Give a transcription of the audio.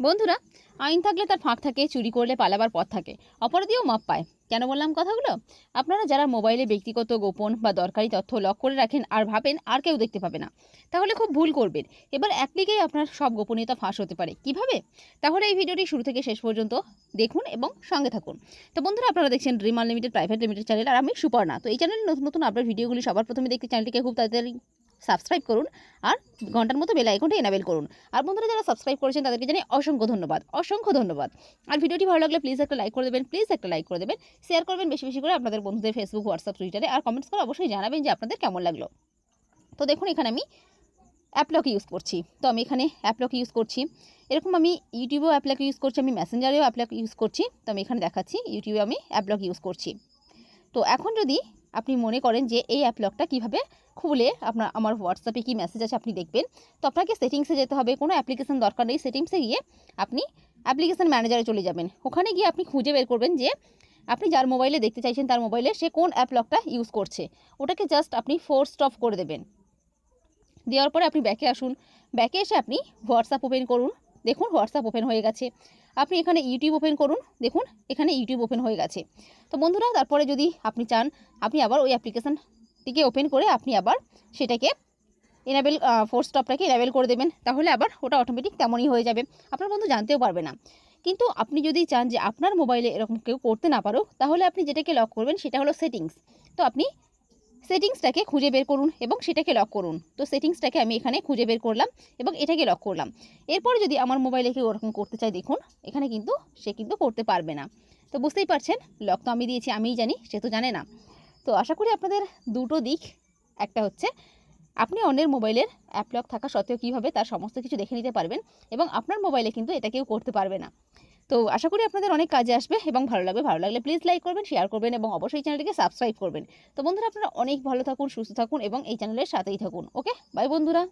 বন্ধুরা, আইন থাকলে তার ফাঁক থাকে, চুরি করলে পালাবার পথ থাকে। অপরাধীও মাপ পায়। কেন বললাম কথাগুলো? আপনারা যারা মোবাইলে ব্যক্তিগত, গোপন বা দরকারি তথ্য লক করে রাখেন আর ভাবেন, আর কেউ দেখতে পাবে না। তাহলে খুব ভুল করবেন। এবার এক ক্লিকেই আপনার সব গোপনীয়তা ফাঁস হতে পারে। কীভাবে? তাহলে এই ভিডিওটি শুরু থেকে শেষ পর্যন্ত দেখুন এবং সঙ্গে থাকুন। তো বন্ধুরা, আপনারা দেখছেন dream unlimited private limited channel আর আমি সুপর্ণা। তো এই চ্যানেলে নতুন নতুন আপনার ভিডিওগুলি সবার প্রথমে দেখতে চ্যানেলটিকে খুব তাড়াতাড়ি সাবস্ক্রাইব করুন আর ঘণ্টার মতো বেল আইকনটা এনাবেল করুন। আর বন্ধুরা যারা সাবস্ক্রাইব করেছেন, তাদেরকে জানাই অসংখ্য ধন্যবাদ। অসংখ্য ধন্যবাদ। আর ভিডিওটি ভালো লাগলে প্লিজ একটা লাইক করে দেবেন প্লিজ একটা লাইক করে দেবেন শেয়ার করবেন বেশি বেশি করে আপনাদের বন্ধুদের ফেসবুক হোয়াটসঅ্যাপ টুইটারে আর কমেন্টস করে অবশ্যই জানাবেন যে আপনাদের কেমন লাগল। তো দেখুন, এখানে আমি অ্যাপলক ইউজ করছি। তো আমি এখানে অ্যাপলক ইউজ করছি। এরকম আমি ইউটিউবেও অ্যাপলক ইউজ করছি, আমি মেসেঞ্জারেও অ্যাপলক ইউজ করছি। তো আমি এখানে দেখাচ্ছি ইউটিউবে আমি অ্যাপলক ইউজ করছি। তো এখন যদি আপনি মনে করেন যে এই অ্যাপলকটা কীভাবে খুলে আপনার, আমার হোয়াটসঅ্যাপে কী মেসেজ আছে আপনি দেখবেন। তো আপনাকে সেটিংসে যেতে হবে, কোনো অ্যাপ্লিকেশান দরকার নেই। সেটিংসে গিয়ে আপনি অ্যাপ্লিকেশান ম্যানেজারে চলে যাবেন। ওখানে গিয়ে আপনি খুঁজে বের করবেন যে আপনি যার মোবাইলে দেখতে চাইছেন, তার মোবাইলে সে কোন অ্যাপলকটা ইউজ করছে। ওটাকে জাস্ট আপনি ফোর স্টপ করে দেবেন। দেওয়ার পরে আপনি ব্যাকে আসুন। ব্যাকে এসে আপনি হোয়াটসঅ্যাপ ওপেন করুন। দেখুন হোয়াটসঅ্যাপ ওপেন হয়ে গেছে। আপনি এখানে ইউটিউব ওপেন করুন। দেখুন, এখানে ইউটিউব ওপেন হয়ে গেছে। তো বন্ধুরা, তারপরে যদি আপনি চান, আপনি আবার ওই অ্যাপ্লিকেশানটিকে ওপেন করে আপনি আবার সেটাকে এনাবেল ফোর স্টপটাকে এনাবেল করে দেবেন। তাহলে আবার ওটা অটোমেটিক তেমনই হয়ে যাবে। আপনার বন্ধু জানতেও পারবে না। কিন্তু আপনি যদি চান যে আপনার মোবাইলে এরকম কেউ করতে না পারো তাহলে আপনি যেটাকে লক করবেন, সেটা হলো সেটিংস তো আপনি সেটিংসটাকে খুঁজে বের করুন এবং সেটাকে লক করুন। তো সেটিংসটাকে আমি এখানে খুঁজে বের করলাম এবং এটাকে লক করলাম। এরপরে যদি আমার মোবাইলে কেউ ওরকম করতে চায়, দেখুন, এখানে কিন্তু সে কিন্তু করতে পারবে না। তো বুঝতেই পারছেন লক তো আমি দিয়েছি, আমিই জানি, সে তো জানে না। তো আশা করি আপনাদের দুটো দিক, একটা হচ্ছে আপনি অন্যের মোবাইলের অ্যাপ লক থাকা সত্ত্বেও কীভাবে তার সমস্ত কিছু দেখে নিতে পারবেন এবং আপনার মোবাইলে কিন্তু এটা কেউ করতে পারবে না। তো আশা করি আপনাদের অনেক কাজে আসবে এবং ভালো লাগবে। ভালো লাগলে প্লিজ লাইক করবেন শেয়ার করবেন এবং অবশ্যই চ্যানেলটিকে সাবস্ক্রাইব করবেন। তো বন্ধুরা, আপনারা অনেক ভালো থাকুন, সুস্থ থাকুন এবং এই চ্যানেলের সাথেই থাকুন। ওকে বাই বন্ধুরা।